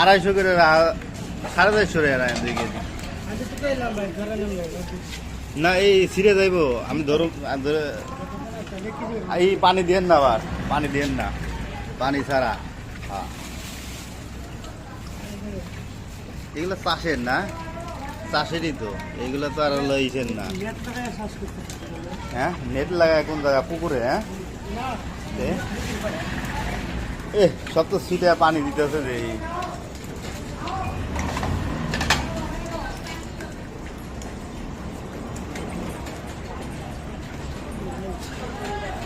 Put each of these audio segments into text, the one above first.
আড়াইশো করে সাড়ে চারশো নিলাম না, এই সিরে যাইব। আমি ধরে এই পানি দিয়েন না আবার, পানি দিয়েন না। পানি ছাড়া। হ্যাঁ। এগুলো চাষের না? চাষেরই তো। এগুলো তো আর লইছেন না। হ্যাঁ? নেট লাগায় কোন জায়গা পুকুরে হ্যাঁ? এ? সব তো সিটে পানি দিতেছে এই।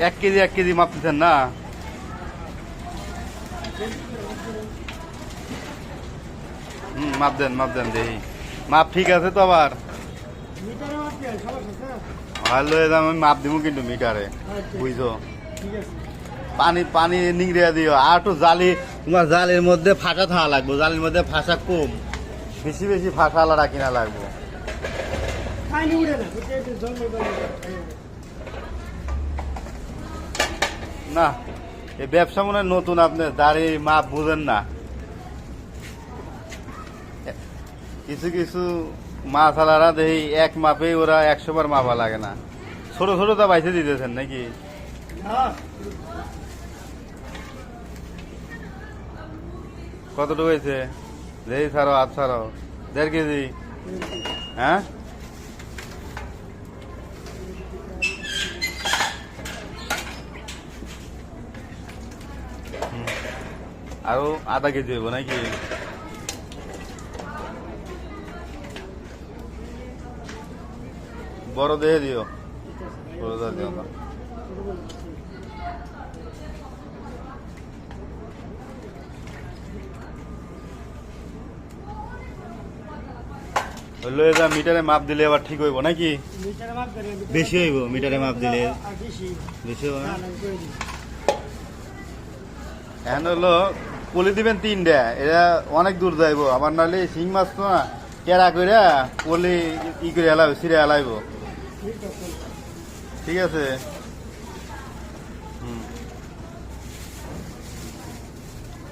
এক কেজি এক কেজি মাপতেছেন না? হুম মাপ দেন মাপ দেন দেখি মাপ ঠিক আছে তো আবার? হয় ভালো আমি মাপ দিব কিন্তু মিটারে আচ্ছা বুঝছ? ঠিক আছে। পানি পানি নিংড়িয়ে দিও। আর একটু জালি তোমার জালের মধ্যে ফাঁসা থাকা লাগবে। জালের মধ্যে ফাঁসা কম। বেশি বেশি ফাঁসা আলাদা কিনা লাগবে। না না। এই ব্যবসা মনে নতুন আপনি দাড়ি মাপ বুঝেন না। কিছু কিছু মাছ আলারা দেখি এক মাপেই ওরা একশো বার মাপা লাগে না। ছোট ছোট তা বাইসে দিতেছেন নাকি? কতটুকু হয়েছে? যেই ছাড়ো আট ছাড়ো। দেড় কেজি। হ্যাঁ। আরও আধা কেজি হইব নাকি? বড় দেহে দিও। বড় দেহে দিও লয়ে যা মিটারে মাপ দিলে আবার ঠিক হইব নাকি বেশি হইব মিটারে মাপ দিলে। বেশি হইব না? এখন হলো পলি দিবেন তিনটা এটা অনেক দূর যাইব। আমার নাহলে শিং মাছ তো না কেরা করে পলি ই করে এলাইব সিরে এলাইব। ঠিক আছে। ঠিক আছে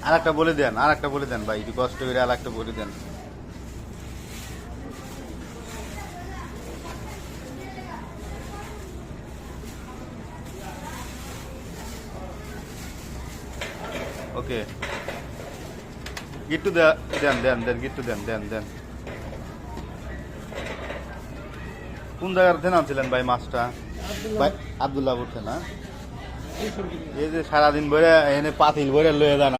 আর একটা বলে দেন আর একটা বলে দেন ভাই একটু কষ্ট করে আর একটা বলে দেন। ওকে গিট্টু দেন দেন দেন গিট্টু দেন দেন দেন কোন জায়গার থেকে আনছিলেন ভাই মাছটা? ভাই আবদুল্লাহ উঠছে না এই যে সারাদিন ভরে এনে পাতিল ভরে লয়ে যান।